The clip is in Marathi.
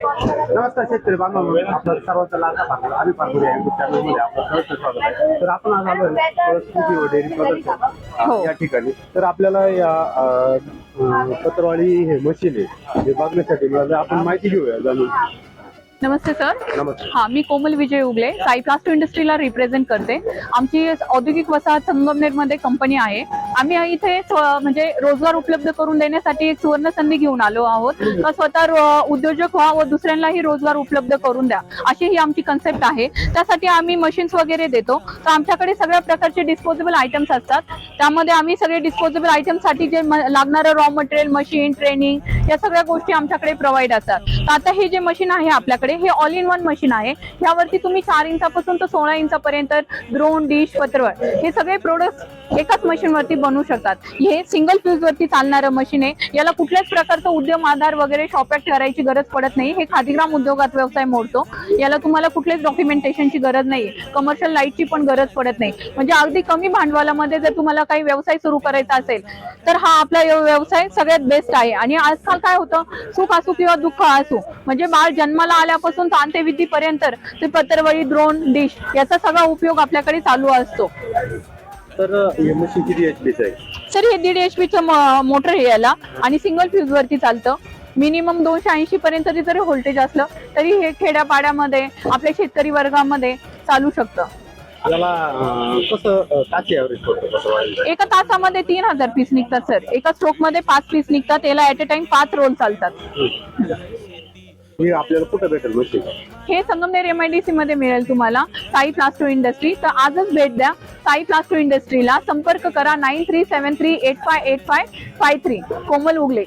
नमस्कार शेतकरी बांधव आपलं सर्वांचा लाडका पाहतो आम्ही पाहतो या युट्यूब चॅनलमध्ये आपलं सहर्ष स्वागत आहे. तर आपण आज आलो परिस्थिती व डेअरी प्रदर्शन. या ठिकाणी. तर आपल्याला या पत्रवाळी हे मशीन आहे हे बघण्यासाठी आपण माहिती घेऊया जाणून. नमस्ते सर. नमस्कार हा मी कोमल विजय उगले. साई प्लास्टो इंडस्ट्रीला रिप्रेझेंट करते. आमची औद्योगिक वसाहत संगमनेरमध्ये कंपनी आहे. आम्ही इथे म्हणजे रोजगार उपलब्ध करून देण्यासाठी एक सुवर्ण संधी घेऊन आलो आहोत. स्वतः उद्योजक व्हा व दुसऱ्यांनाही रोजगार उपलब्ध करून द्या. अशी ही आमची कन्सेप्ट आहे. त्यासाठी आम्ही मशीन्स वगैरे देतो. तर आमच्याकडे सगळ्या प्रकारचे डिस्पोजेबल आयटम्स असतात. त्यामध्ये आम्ही सगळे डिस्पोजेबल आयटमसाठी जे लागणारं रॉ मटेरियल मशीन ट्रेनिंग या सगळ्या गोष्टी आमच्याकडे प्रोव्हाइड असतात. तर आता हे जे मशीन आहे आपल्याकडे हे ऑल इन वन मशीन आहे. यावरती तुम्ही चार इंचापासून तर सोळा इंचापर्यंत ड्रोन डिश पत्रवळ हे सगळे प्रोडक्ट एकाच मशीन वरती बनवू शकतात. हे सिंगल फ्यूज वरती चालणारं मशीन आहे. याला कुठल्याच प्रकारचं उद्यम आधार वगैरे शॉपॅक्ट करायची गरज पडत नाही. हे खादीग्राम उद्योगात व्यवसाय मोडतो. याला तुम्हाला कुठल्याच डॉक्युमेंटेशनची गरज नाही. कमर्शियल लाईटची पण गरज पडत नाही. म्हणजे अगदी कमी भांडवलामध्ये जर तुम्हाला काही व्यवसाय सुरू करायचा असेल तर हा आपला व्यवसाय सगळ्यात बेस्ट आहे. आणि आजकाल काय होतं? सुख असो किंवा दुःख असो. म्हणजे बाळ जन्माला आल्यापासून अंत्यविधीपर्यंत ते पत्रवळी द्रोण डिश याचा सगळा उपयोग आपल्याकडे चालू असतो. तर हे मशीन किती एच पीच आहे? सर हे दीड एच पीचं मोटर आहे याला आणि सिंगल फ्यूज वरती चालतं. मिनिमम दोनशे ऐंशी पर्यंत जरी व्होल्टेज असलं तरी हे खेड्यापाड्यामध्ये आपल्या शेतकरी वर्गामध्ये चालू शकतं. याला अं, कसं अं, ताची ॲव्हरेज पडतो पत्रवाळी? एका तासामध्ये तीन हजार पीस निघतात सर. एका स्ट्रोकमध्ये पाच पीस निघतात. याला ऍट अ टाइम पाच रोल चालतात. हे आपल्याला कुठे भेटेल मशीन हे संगमनेर एमआयडीसी मध्ये मिळेल तुम्हाला साई प्लास्टो इंडस्ट्री तर आजच भेट द्या साई प्लास्टो इंडस्ट्रीला संपर्क करा nine three seven three eight five eight five five three Komal Ugale.